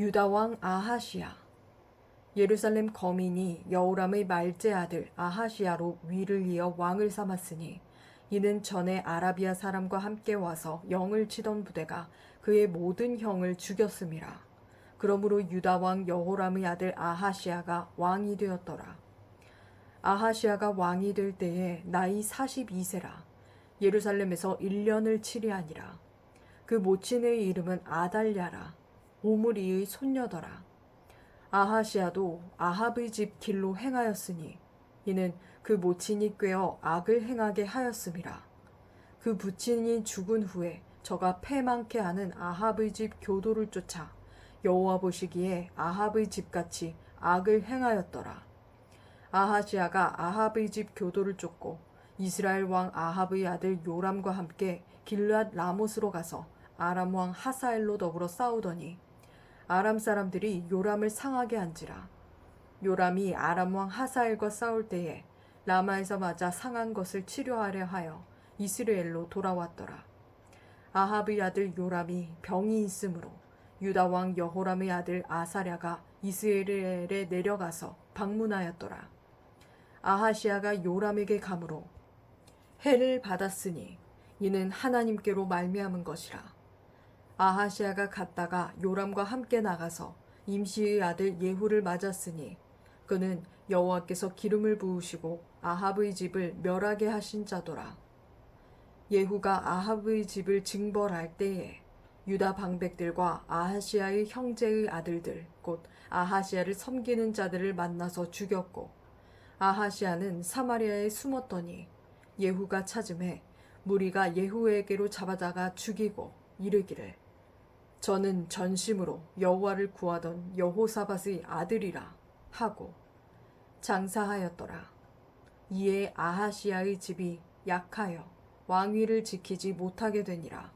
유다 왕 아하시아 예루살렘 거민이 여호람의 말제 아들 아하시아로 위를 이어 왕을 삼았으니 이는 전에 아라비아 사람과 함께 와서 영을 치던 부대가 그의 모든 형을 죽였음이라. 그러므로 유다 왕 여호람의 아들 아하시아가 왕이 되었더라. 아하시아가 왕이 될 때에 나이 42세라. 예루살렘에서 1년을 치리하니라. 그 모친의 이름은 아달랴라. 오므리의 손녀더라. 아하시아도 아합의 집 길로 행하였으니 이는 그 모친이 꿰어 악을 행하게 하였음이라. 그 부친이 죽은 후에 저가 패망케 하는 아합의 집 교도를 쫓아 여호와 보시기에 아합의 집같이 악을 행하였더라. 아하시아가 아합의 집 교도를 쫓고 이스라엘 왕 아합의 아들 요람과 함께 길르앗 라못으로 가서 아람 왕 하사엘로 더불어 싸우더니 아람 사람들이 요람을 상하게 한지라. 요람이 아람 왕 하사엘과 싸울 때에 라마에서 맞아 상한 것을 치료하려 하여 이스라엘로 돌아왔더라. 아합의 아들 요람이 병이 있으므로 유다 왕 여호람의 아들 아사랴가 이스라엘에 내려가서 방문하였더라. 아하시아가 요람에게 감으로 해를 받았으니 이는 하나님께로 말미암은 것이라. 아하시아가 갔다가 요람과 함께 나가서 임시의 아들 예후를 맞았으니 그는 여호와께서 기름을 부으시고 아합의 집을 멸하게 하신 자도라. 예후가 아합의 집을 징벌할 때에 유다 방백들과 아하시아의 형제의 아들들 곧 아하시아를 섬기는 자들을 만나서 죽였고 아하시아는 사마리아에 숨었더니 예후가 찾음에 무리가 예후에게로 잡아다가 죽이고 이르기를 저는 전심으로 여호와를 구하던 여호사밧의 아들이라 하고 장사하였더라. 이에 아하시아의 집이 약하여 왕위를 지키지 못하게 되니라.